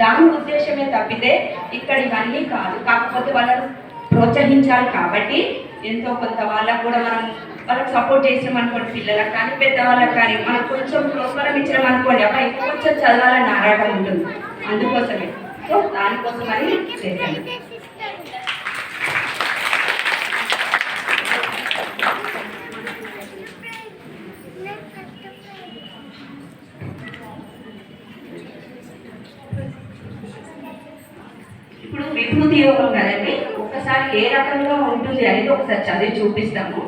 దాని ఉద్దేశమే తప్పితే ఇక్కడ ఇవన్నీ కాదు. కాకపోతే వాళ్ళను ప్రోత్సహించాలి కాబట్టి ఎంతో కొంత వాళ్ళకు కూడా మనం వాళ్ళకి సపోర్ట్ చేసినాం అనుకోండి పిల్లలకు కానీ పెద్దవాళ్ళకి కానీ మనం కొంచెం ప్రోత్సాహం ఇచ్చినాం అనుకోండి అబ్బాయి కొంచెం చదవాలని ఆరాటం ఉంటుంది. అందుకోసమే. సో దానికోసమని చేశాను విభూతి యోగం కదండి ఒక్కసారి ఏ రకంగా ఉంటుంది అనేది ఒకసారి చదివి చూపిస్తాము.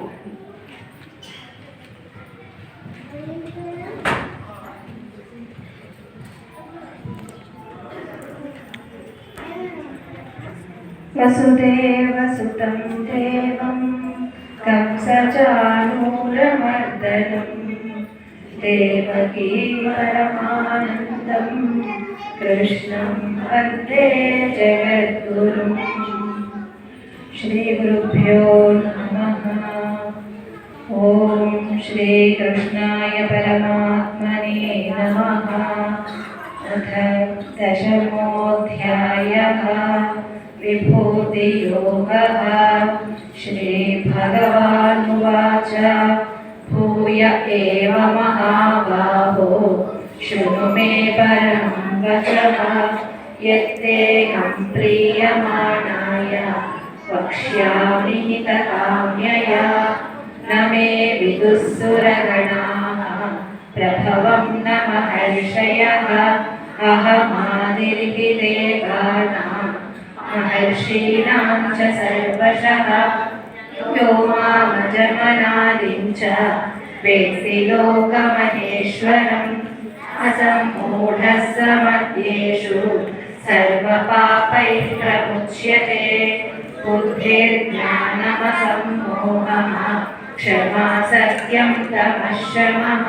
వసుదేవసుతం దేవం కంసచానూరమర్దనం. देवकी परमानन्दं कृष्णं वंदे जगद्गुरुम्। श्रीगुरुभ्यो नमः। ॐ श्रीकृष्णाय परमात्मने नमः। अथ दशमोऽध्यायः। विभूतियोगः। श्रीभगवानुवाच। भूय एव महाबाहो शृणु मे परमं वचः यत्तेऽहं प्रीयमाणाय। वक्ष्यामि हितकाम्यया, न मे विदुःसुरगणाः। प्रभवं न महर्षयः अहमादिर्हि देवानां महर्षीणां च सर्वशः, यो मामजमनादिं च। వేసి లోకమహేశ్వరం అసమ్మూఢ సమధ్యేషు సర్వపాపై ప్రముచ్యతే బుద్ధిర్జ్ఞానమసమ్మోహమ క్షమా సత్యం తమశ్రమః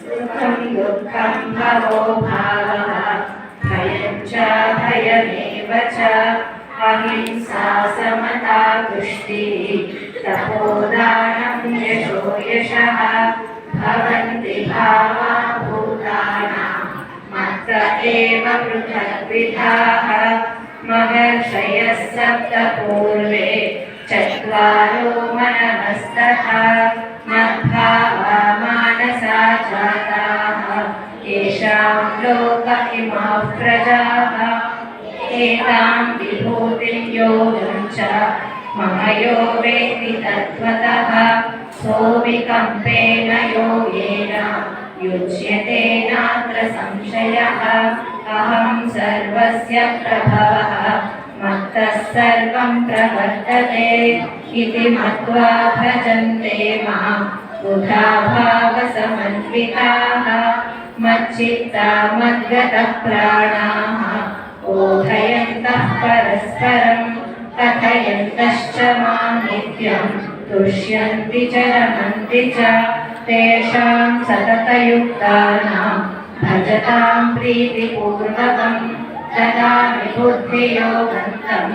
సుఖం దుఃఖం భవో భావః భయం చ భయమేవ చ అహింసా సమతా తుష్టిః तपोदानं यशो यशः भवन्ति भावा भूतानां मत्त एव पृथग्विधाः महर्षयः सप्त पूर्वे चत्वारो मनवस्तथा मद्भावा मानसा जाताः येषां लोक इमाः प्रजाः एतां विभूतिं योगं च मम यो वेत्ति तत्त्वतः सोऽविकम्पेन योगेन युज्यते नात्र संशयः अहं सर्वस्य प्रभवः मत्तः सर्वं प्रवर्तते इति मत्वा भजन्ते मां बुधा भावसमन्विताः मच्चित्ता मद्गतः प्राणाः बोधयन्तः परस्परं कथयन्तश्च मां नित्यं तुष्यन्ति च रमन्ति च तेषां सततयुक्तानां भजतां प्रीतिपूर्वकं ददामि बुद्धियोगन्तं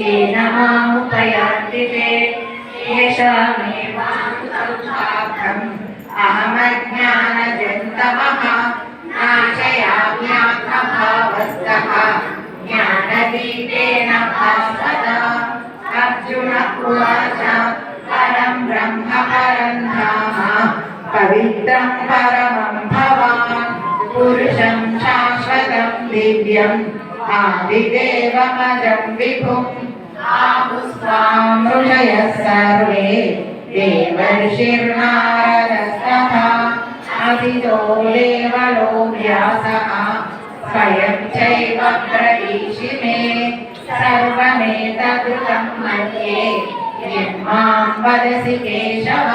येन मामुपयान्ति ते येषामेवानुसंसाधम् पुरुषं शाश्वतं दिव्यम् आदिदेवमजं विभुम् आहुस्त्वां ऋषयः सर्वे देवलो व्यासः। स्वयं चैव सर्वमेतदृतं मन्ये। यन्मां वदसि केशव।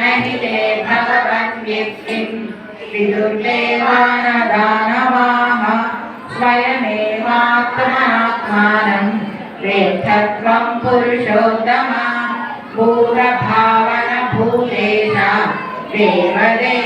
न हि ते विदुर्देवानदानवाः स्वयमेवात्मनात्मानं वेत्थत्वं पुरुषोत्तमा भूरभावन भूतेश देवदे